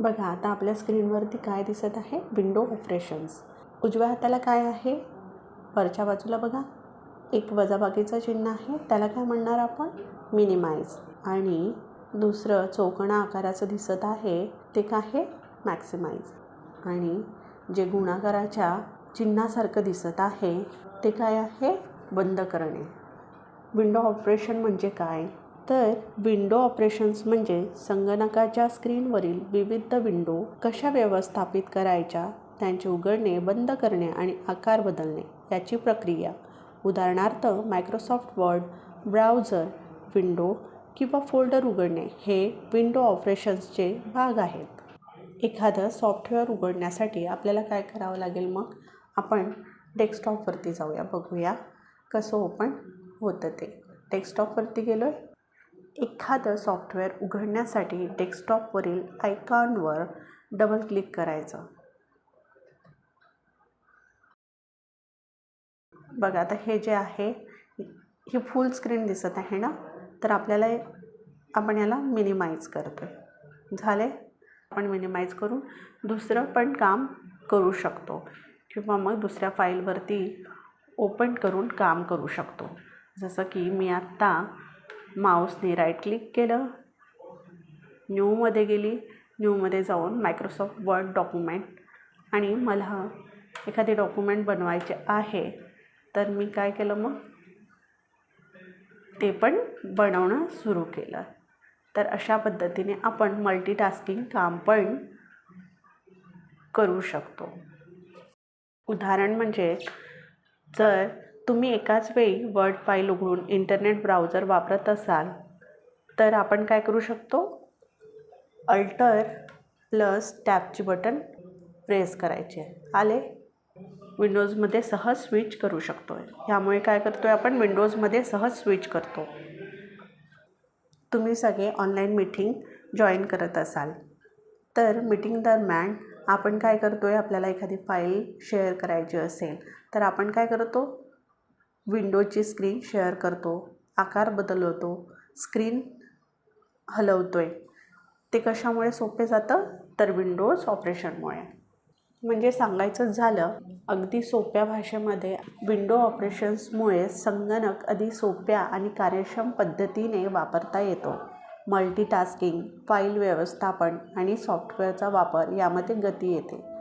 बघा आता आपल्या स्क्रीनवरती काय दिसत आहे? Window operations. उजव्या हाताला काय आहे? वरच्या बाजूला बघा. एक वजाबाकीचं चिन्ह आहे. त्याला काय म्हणणार आपण? मिनिमाइज. आणि दुसरं चौकणा आकाराचं दिसत आहे ते काय आहे? मॅक्सिमाइज. आणि जे गुणाकाराच्या चिन्हासारखं दिसत आहे ते काय आहे? बंद करणे. विंडो ऑपरेशन म्हणजे काय? तर विंडो ऑपरेशन्स म्हणजे संगणकाच्या स्क्रीनवरील विविध विंडो कशा व्यवस्थापित करायच्या त्यांचे उघडणे बंद करणे आणि आकार बदलणे याची प्रक्रिया. उदाहरणार्थ मायक्रोसॉफ्ट वर्ड ब्राउझर विंडो किंवा फोल्डर उघडणे हे विंडो ऑपरेशन्सचे भाग आहेत. एखादं सॉफ्टवेअर उघडण्यासाठी आपल्याला काय करावं लागेल मग? आपण डेस्कटॉपवरती जाऊया बघूया कसं ओपन होतं ते. डेस्कटॉपवरती गेलो आहे एखादं सॉफ्टवेअर उघडण्यासाठी डेस्कटॉपवरील आयकॉनवर डबल क्लिक करायचं. बघा आता हे जे आहे ही फुल स्क्रीन दिसत आहे ना? तर आपल्याला आपण याला मिनिमाइज करतो आहे झाले? आपण मिनिमाइज करून दुसरं पण काम करू शकतो. किंवा मग दुसऱ्या फाईलवरती ओपन करून काम करू शकतो. जसं की मी आत्ता माऊसने राईट क्लिक केलं. न्यूमध्ये गेली. न्यूमध्ये जाऊन मायक्रोसॉफ्ट वर्ड डॉक्युमेंट आणि मला एखादी डॉक्युमेंट बनवायचे आहे तर मी काय केलं मग? ते पण बनवणं सुरू केलं. तर अशा पद्धतीने आपण मल्टीटास्किंग काम पण करू शकतो. उदाहरण म्हणजे जर तुम्ही एकाच वेळी वर्ड फाईल उघडून इंटरनेट ब्राउझर वापरत असाल तर आपण काय करू शकतो? अल्टर प्लस टॅबची बटन प्रेस करायचे आले? विंडोजमध्ये सहज स्विच करू शकतो आहे ह्यामुळे काय करतो आहे आपण? विंडोजमध्ये सहज स्विच करतो. तुम्ही सगळे ऑनलाईन मीटिंग जॉईन करत असाल. तर मीटिंग दरम्यान आपण काय करतो आहे आपल्याला एखादी फाईल शेअर करायची असेल तर आपण काय करतो? विंडोची स्क्रीन शेअर करतो आकार बदलवतो स्क्रीन हलवतो आहे ते कशामुळे सोपे जातं? तर विंडोज ऑपरेशनमुळे. म्हणजे सांगायचं झालं अगदी सोप्या भाषेमध्ये विंडो ऑपरेशन्समुळे संगणक अधिक सोप्या आणि कार्यक्षम पद्धतीने वापरता येतो. मल्टीटास्किंग फाईल व्यवस्थापन आणि सॉफ्टवेअरचा वापर यामध्ये गती येते.